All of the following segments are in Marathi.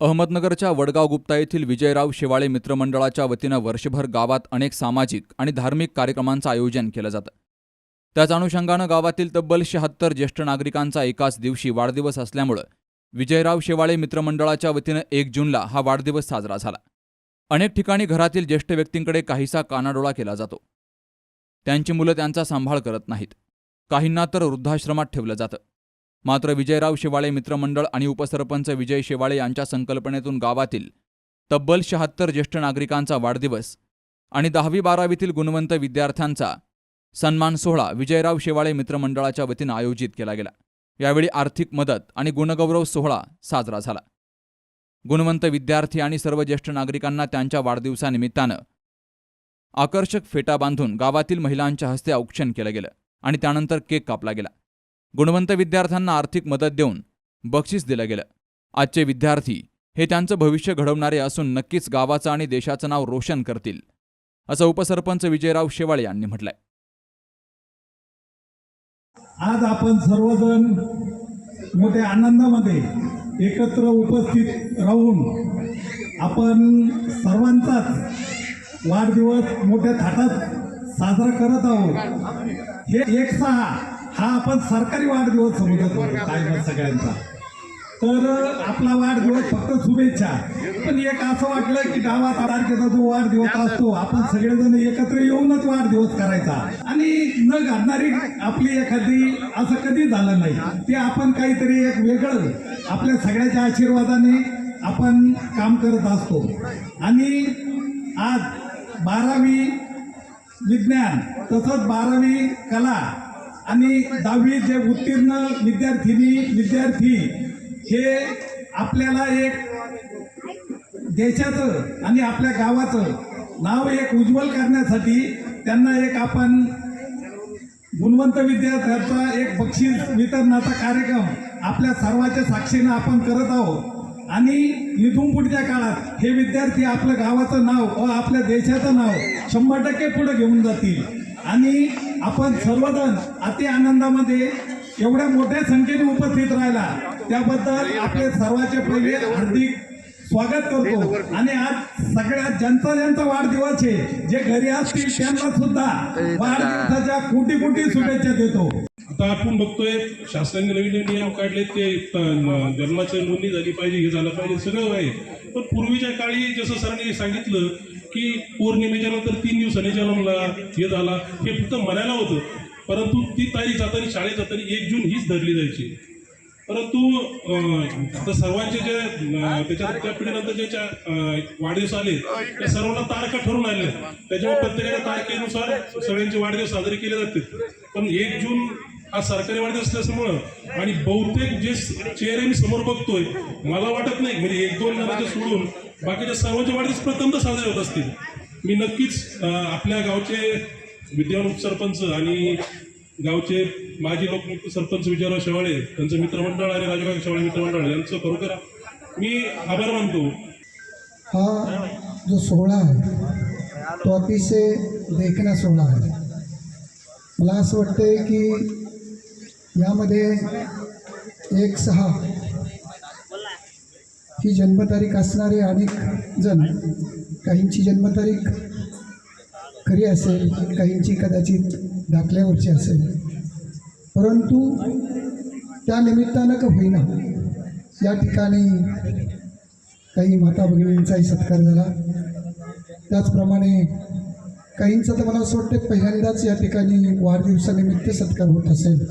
अहमदनगरच्या वडगाव गुप्ता येथील विजयराव शेवाळे मित्रमंडळाच्या वतीनं वर्षभर गावात अनेक सामाजिक आणि धार्मिक कार्यक्रमांचं आयोजन केलं जातं. त्याच अनुषंगानं गावातील तब्बल शहात्तर ज्येष्ठ नागरिकांचा एकाच दिवशी वाढदिवस असल्यामुळं विजयराव शेवाळे मित्रमंडळाच्या वतीनं एक जूनला हा वाढदिवस साजरा झाला. अनेक ठिकाणी घरातील ज्येष्ठ व्यक्तींकडे काहीसा कानाडोळा केला जातो. त्यांची मुलं त्यांचा सांभाळ करत नाहीत. काहींना तर वृद्धाश्रमात ठेवलं जातं. मात्र विजयराव शेवाळे मित्रमंडळ आणि उपसरपंच विजय शेवाळे यांच्या संकल्पनेतून गावातील तब्बल शहात्तर ज्येष्ठ नागरिकांचा वाढदिवस आणि दहावी बारावीतील गुणवंत विद्यार्थ्यांचा सन्मान सोहळा विजयराव शेवाळे मित्रमंडळाच्या वतीनं आयोजित केला गेला. यावेळी आर्थिक मदत आणि गुणगौरव सोहळा साजरा झाला. गुणवंत विद्यार्थी आणि सर्व ज्येष्ठ नागरिकांना त्यांच्या वाढदिवसानिमित्तानं आकर्षक फेटा बांधून गावातील महिलांच्या हस्ते औक्षण केलं गेलं आणि त्यानंतर केक कापला गेला. गुणवंत विद्यार्थ्यांना आर्थिक मदत देऊन बक्षीस दिलं गेलं. आजचे विद्यार्थी हे त्यांचं भविष्य घडवणारे असून नक्कीच गावाचं आणि देशाचं नाव रोशन करतील असं उपसरपंच विजयराव शेवाळे यांनी म्हटलंय. आज आपण सर्वजण मोठ्या आनंदामध्ये एकत्र उपस्थित राहून आपण सर्वांचाच वाढदिवस मोठ्या थाटात साजरा करत आहोत. हे एक सहा हा आपण सरकारी वाढदिवस समजत सगळ्यांचा? तर आपला वाढदिवस फक्त शुभेच्छा. पण एक असं वाटलं की गावात तारखेचा जो वाढदिवस असतो आपण सगळेजण एकत्र येऊनच वाढदिवस करायचा. आणि न घडणारी आपली एखादी असं कधी झालं नाही. ते आपण काहीतरी एक वेगळं आपल्या सगळ्याच्या आशीर्वादाने आपण काम करत असतो. आणि आज बारावी विज्ञान तसंच बारावी कला आणि दहावी जे उत्तीर्ण विद्यार्थिनी विद्यार्थी हे आपल्याला एक देशाचं आणि आपल्या गावाचं नाव एक उज्ज्वल करण्यासाठी त्यांना एक आपण गुणवंत विद्यार्थ्यांचा एक बक्षीस वितरणाचा कार्यक्रम आपल्या सर्वांच्या साक्षीनं आपण करत आहोत. आणि इथून पुढच्या काळात हे विद्यार्थी आपलं गावाचं नाव व आपल्या देशाचं नाव शंभर टक्के पुढे घेऊन जातील. आणि आपण सर्वजण अति आनंदामध्ये एवढ्या मोठ्या संख्येने उपस्थित राहिला. त्याबद्दल आपले सर्वांचे पहिले हार्दिक स्वागत करतो. आणि आज सगळ्यात ज्यांचा ज्यांचा वाढदिवस आहे. जे घरी असतील त्यांना सुद्धा वाढदिवसाच्या कोटी कोटी शुभेच्छा देतो. आता आपण बघतोय शासनाने नवीन नवीन नियम काढले ते जन्माची नोंदणी झाली पाहिजे हे झालं पाहिजे सगळं आहे. पण पूर्वीच्या काळी जसं सरांनी सांगितलं की पौर्णिमेच्या नंतर तीन दिवसांनी जन्मला हे झाला हे फक्त म्हणायला होतं. परंतु ती तारीख जाताना शाळेत जाताना एक जून हीच धरली जायची. परंतु आता सर्वांचे जे त्याच्या त्या पिढीनंतर ज्याच्या वाढदिवस आले त्या सर्वांना तारखा ठरून आल्या त्याच्यामुळे प्रत्येकाच्या तारखेनुसार सगळ्यांचे वाढदिवस साजरे केले जातील पण एक जून हा सरकारी वाढदिवस असल्यामुळं आणि बहुतेक जे चेहरे मी समोर बघतोय मला वाटत नाही. म्हणजे एक दोन जणांचे सोडून बाकीच्या सर्वांच्या वाढदिवस प्रथमतः साजरे होत असतील. मी नक्कीच आपल्या गावचे विद्यमान उपसरपंच आणि गावचे माजी लोकमुक्त सरपंच विजयराव शेवाळे त्यांचं मित्रमंडळ आणि राजकारण शेवाळे मित्रमंडळ यांचं खरोखर मी आभार मानतो. हा जो सोहळा आहे तो अतिशय देखणा सोहळा आहे. मला असं वाटतंय की यामध्ये एक सहा ही जन्मतारीख असणारे अनेक जण काहींची जन्मतारीख खरी असेल काहींची कदाचित दाखल्यावरची असेल. परंतु त्या निमित्तानं का होईना या ठिकाणी काही माता भगिनींचाही सत्कार झाला. त्याचप्रमाणे काहींचं तर मला असं वाटतं पहिल्यांदाच या ठिकाणी वाढदिवसानिमित्त सत्कार होत असेल.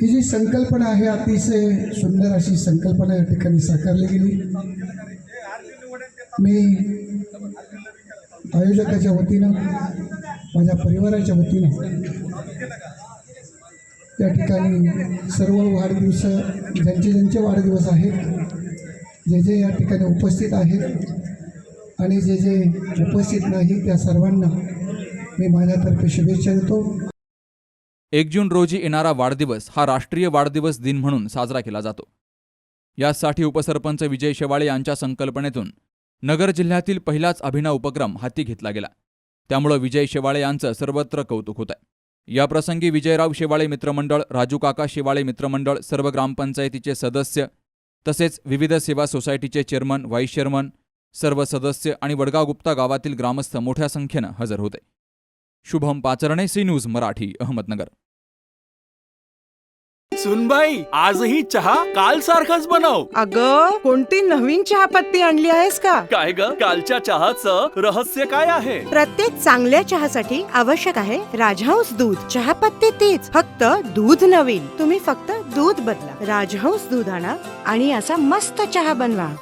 ही जी संकल्पना आहे अतिशय सुंदर अशी संकल्पना या ठिकाणी साकारली गेली. मी आयोजकाच्या वतीनं माझ्या परिवाराच्या वतीनं त्या ठिकाणी सर्व वाढदिवस ज्यांचे ज्यांचे वाढदिवस आहेत जे जे या ठिकाणी उपस्थित आहेत आणि जे जे उपस्थित नाही त्या सर्वांना मी माझ्यातर्फे शुभेच्छा देतो. एक जून रोजी येणारा वाढदिवस हा राष्ट्रीय वाढदिवस दिन म्हणून साजरा केला जातो. यासाठी उपसरपंच विजय शेवाळे यांच्या संकल्पनेतून नगर जिल्ह्यातील पहिलाच अभिनव उपक्रम हाती घेतला गेला. त्यामुळं विजय शेवाळे यांचं सर्वत्र कौतुक होत आहे याप्रसंगी विजयराव शेवाळे मित्रमंडळ राजू काका शेवाळे मित्रमंडळ सर्व ग्रामपंचायतीचे सदस्य तसेच विविध सेवा सोसायटीचे चेअरमन व्हाईस चेअरमन सर्व सदस्य आणि वडगाव गुप्ता गावातील ग्रामस्थ मोठ्या संख्येनं हजर होते. Shubham Pacharne C News Marathi Ahmednagar. सुनबाई आजही चहा काल सारखाच बनव. अग कोणती नवीन चहापत्ती आणली आहेस का? काय ग? कालच्या चहाचं रहस्य काय आहे? प्रत्येक चांगल्या चहासाठी आवश्यक आहे राजहंस दूध. चहापत्ती तीच फक्त दूध नवीन. तुम्ही फक्त दूध बदला. राजहंस दूध आणा आणि असा मस्त चहा बनवा.